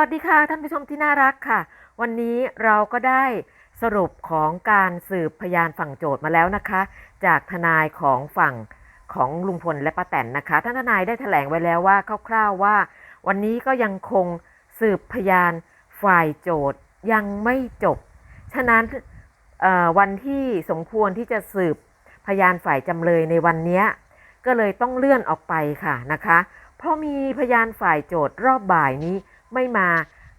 วัสดีค่ะท่านผู้ชมที่น่ารักค่ะ วันนี้เราก็ได้สรุปของการสืบพยานฝั่งโจทย์มาแล้วนะคะ จากทนายของฝั่งของลุงพลและป้าแตนนะคะท่านทนายได้แถลงไว้แล้วว่าคร่าวๆว่า วันนี้ก็ยังคงสืบพยานฝ่ายโจทย์ยังไม่จบ ฉะนั้นวันที่สมควรที่จะสืบพยานฝ่ายจำเลยในวันนี้ก็เลยต้องเลื่อนออกไปค่ะนะคะ เพราะมีพยานฝ่ายโจทย์รอบบ่ายนี้ ไม่มา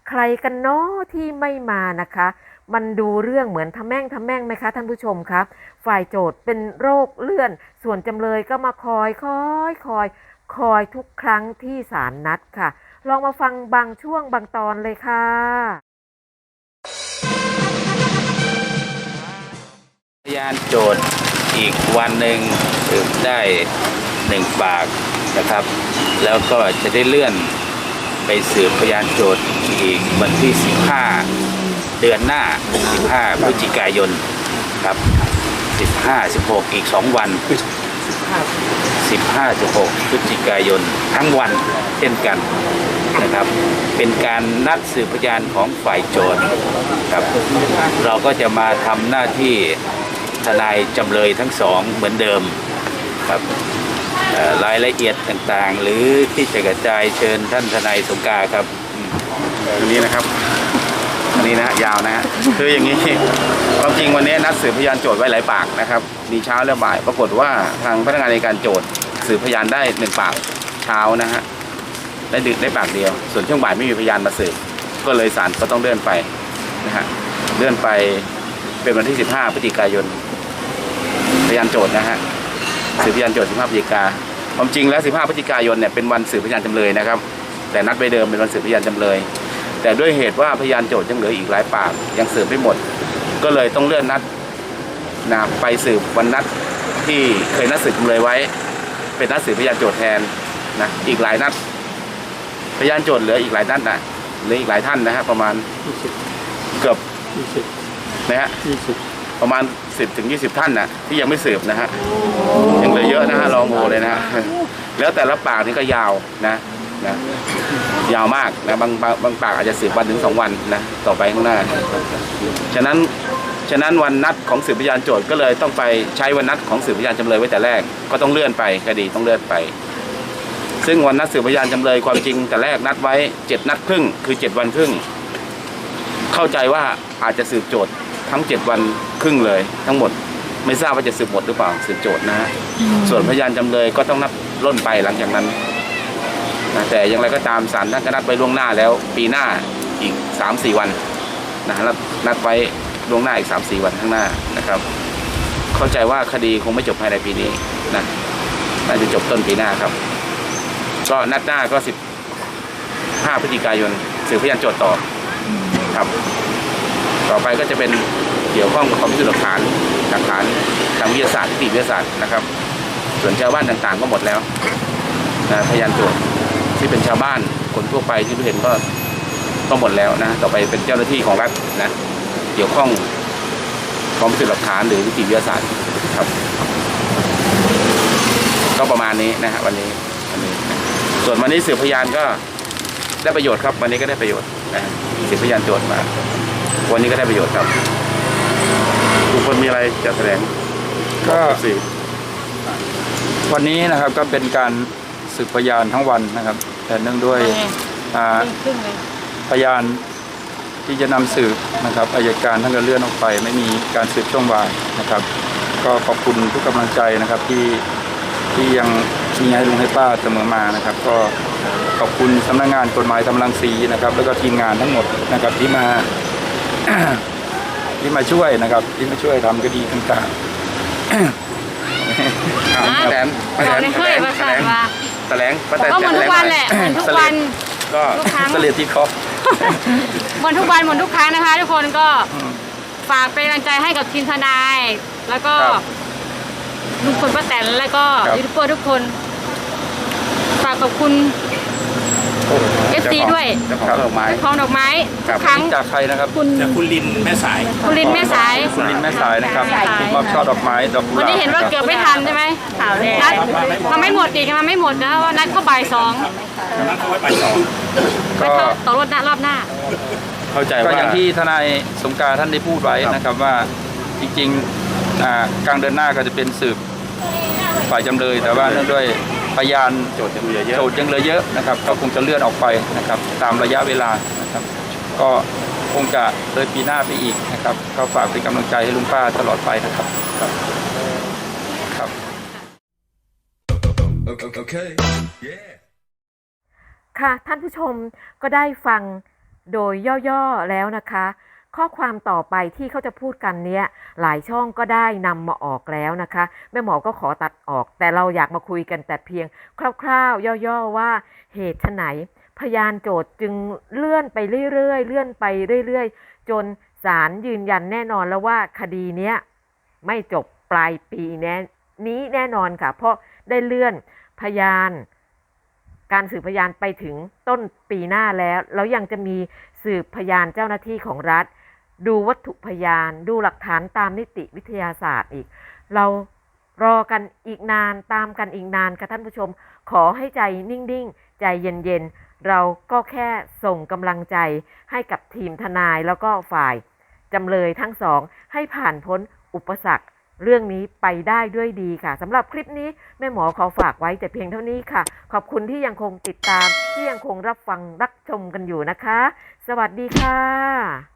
ใครกันเนาะที่ไม่มานะคะ มันดูเรื่องเหมือนทำแม่งทำแม่งไหมคะท่านผู้ชมครับ ฝ่ายโจทย์เป็นโรคเลื่อน ส่วนจำเลยก็มาคอยคอยคอยคอยทุกครั้งที่ศาลนัดค่ะ ลองมาฟังบางช่วงบางตอนเลยค่ะ พยานโจทย์อีกวันหนึ่งได้หนึ่งปากนะครับ แล้วก็จะได้เลื่อน สืบพยานโจทย์อีกวันที่ 15 เดือนหน้า 15พฤศจิกายนครับ 15 16 อีก 2 วัน 15 16พฤศจิกายนทั้งวันเช่นกันนะครับ เป็นการนัดสืบพยานของฝ่ายโจทย์ครับ เราก็จะมาทำหน้าที่ทนายจำเลยทั้งสองเหมือนเดิมครับ รายละเอียดต่างๆ หรือที่จะกระจายเชิญท่านทนายสงการครับอันนี้นะครับอันนี้นะยาวนะฮะคืออย่างนี้ความจริงวันนี้นัดสืบพยานโจทย์ไว้หลายปากนะครับ มีเช้าและบ่าย ปรากฏว่าทางพนักงานในการโจทย์สืบพยานได้หนึ่งปากเช้านะฮะได้ดึกได้ปากเดียว ส่วนช่วงบ่ายไม่มีพยานมาสืบก็เลยศาลก็ต้องเลื่อนไปนะฮะเลื่อนไปเป็นวันที่ 15พฤศจิกายนพยานโจทย์นะฮะ สืบพยานโจทย์15พฤศจิกาความจริงแล้ว 15 พฤศจิกายนเนี่ยเป็นวันสืบพยานจำเลยนะครับ แต่นัดไปเดิมเป็นวันสืบพยานจำเลย แต่ด้วยเหตุว่าพยานโจทย์ยังเหลืออีกหลายปากยังสืบไม่หมด ก็เลยต้องเลื่อนนัดนะไปสืบวันนัดที่เคยนัดสืบจำเลยไว้ เป็นนัดสืบพยานโจทย์แทนนะอีกหลายนัด พยานโจทย์เหลืออีกหลายนัดนะเหลืออีกหลายท่านนะฮะประมาณเกือบนะฮะ ประมาณ 10ถึง20 ท่านนะที่ยังไม่สืบนะฮะยังเหลือเยอะนะฮะลองโมเลยนะฮะแล้วแต่ละปากนี่ก็ยาวนะนะยาวมากนะบางบางบางปากอาจจะสืบวันถึงสองวันนะต่อไปข้างหน้า ฉะนั้นฉะนั้นวันนัดของสืบพยานโจทย์ก็เลยต้องไปใช้วันนัดของสืบพยานจำเลยไว้แต่แรกก็ต้องเลื่อนไปคดีต้องเลื่อนไป ซึ่งวันนัดสืบพยานจำเลยความจริงแต่แรกนัดไว้เจ็ดนัดครึ่งคือเจ็ดวันครึ่ง เข้าใจว่าอาจจะสืบโจทย์ ทั้งเจ็ดวันครึ่งเลย ทั้งหมดไม่ทราบว่าจะสืบหมดหรือเปล่าสืบโจทย์นะฮะส่วนพยานจำเลยก็ต้องนับล่นไปหลังจากนั้นนะแต่อย่างไรก็ตามศาลท่านก็นัดไว้ล่วงหน้าแล้ว ปีหน้าอีกสามสี่วันนะนัดนัดไว้ล่วงหน้าอีกสามสี่วันข้างหน้านะครับ เข้าใจว่าคดีคงไม่จบภายในปีนี้นะน่าจะจบต้นปีหน้าครับ ก็นัดหน้าก็สิบห้าพฤศจิกายนสืบพยานโจทย์ต่อครับ ต่อไปก็จะเป็นเกี่ยวข้องกับความพิสูจน์หลักฐานหลักฐานทางวิทยาศาสตร์นิติวิทยาศาสตร์นะครับ ส่วนชาวบ้านต่างๆ ก็หมดแล้วนะพยานโจทย์ที่เป็นชาวบ้านคนทั่วไปที่รู้เห็นก็ก็หมดแล้วนะต่อไปเป็นเจ้าหน้าที่ของรัฐนะเกี่ยวข้องความพิสูจน์หลักฐานหรือนิติวิทยาศาสตร์ครับ ก็ประมาณนี้นะฮะวันนี้วันนี้ ส่วนวันนี้สืบพยานก็ได้ประโยชน์ครับ วันนี้ก็ได้ประโยชน์นะสืบพยานโจทย์มา วันนี้ก็ได้ประโยชน์ครับทุกคนมีอะไรจะแสดงก็สิวันนี้นะครับก็เป็นการสืบพยานทั้งวันนะครับ แต่เนื่องด้วยอ่าพยานที่จะนำสืบนะครับอายการท่านก็เลื่อนออกไป ไม่มีการสืบช่วงบ่ายนะครับ ก็ขอบคุณทุกกำลังใจนะครับที่ที่ยังมีให้ลุงให้ป้าเสมอมานะครับ ก็ขอบคุณสำนักงานกฎหมายกำลังสีนะครับ แล้วก็ทีมงานทั้งหมดนะครับที่มา ที่มาช่วยนะครับ ที่มาช่วยทำคดีต่างๆป้าแตนป้าบแตอกนในแถเฮ้ลยงมาแถสั่ลงงมาแถลงป้าแตนก็เหมือนทุกวันแหละเหมือนทุกวันก็ทุกครั้งเสลียดที่คอเหมือนทุกวันเหมือนทุกครั้งนะคะ ทุกคนก็ฝากเป็นกำลังใจให้กับทีมทนาย แล้วก็ครับลุงพลป้าแตนแล้วก็ครับยูทูบเบอร์ทุกคนฝากขอบคุณ FC ด้วยเจ้าของดอกไม้คลองดอกไม้ครัทุบกครั้งจากใครนะครับคุณจากคุณลินแม่สายคุณลินแม่สายคุณลินแม่สายนะครับแม่สายมอบช่อดอกไม้ดอกกุหวันลาบนี้เห็นว่าะครับเกือบไม่ทันใช่ไหมข่าวนัดมันไม่หมดอีกมันไม่หมดนะว่านัดเข้าบ่ายสองนัดเขาไว้บ่ายสองไปก็ต่อรถหน้ารอบหน้า เข้าใจก็ว่าอย่างที่ทนายสงกรารท่านได้พูดไว้นะครับว่าจริงๆอ่ากลางเดือนหน้าก็จะเป็นสืบฝ่ายจำเลยแต่ว่าเนื่องด้วย พยานโจทย์ยังเหลือเยอะโจทย์ยังเหลือเยอะนะครับก็คงจะเลื่อนออกไปนะครับ ตามระยะเวลานะครับ ก็คงจะเลยปีหน้าไปอีกนะครับก็ฝากเป็นกำลังใจให้ลุงป้าตลอดไปนะครับครับ Okay. Yeah. ค่ะ ท่านผู้ชมก็ได้ฟังโดยย่อ ๆ แล้วนะคะ ข้อความต่อไปที่เขาจะพูดกันเนี้ยหลายช่องก็ได้นำมาออกแล้วนะคะ แม่หมอก็ขอตัดออก แต่เราอยากมาคุยกันแต่เพียง คร่าวๆ ย่อๆว่าเหตุไฉนพยานโจทย์จึงเลื่อนไปเรื่อยๆ เลื่อนไปเรื่อยๆ จนศาลยืนยันแน่นอนแล้วว่าคดีเนี้ยไม่จบปลายปีแน่นี้แน่นอนค่ะ เพราะได้เลื่อนพยานการสืบพยานไปถึงต้นปีหน้าแล้ว แล้วยังจะมีสืบพยานเจ้าหน้าที่ของรัฐ ดูวัตถุพยาน ดูหลักฐานตามนิติวิทยาศาสตร์อีก เรารอกันอีกนานตามกันอีกนานค่ะท่านผู้ชม ขอให้ใจนิ่งๆ ใจเย็นๆ เราก็แค่ส่งกำลังใจให้กับทีมทนายแล้วก็ฝ่ายจำเลยทั้งสองให้ผ่านพ้นอุปสรรคเรื่องนี้ไปได้ด้วยดีค่ะสำหรับคลิปนี้แม่หมอขอฝากไว้แต่เพียงเท่านี้ค่ะ ขอบคุณที่ยังคงติดตาม ที่ยังคงรับฟังรับชมกันอยู่นะคะ สวัสดีค่ะ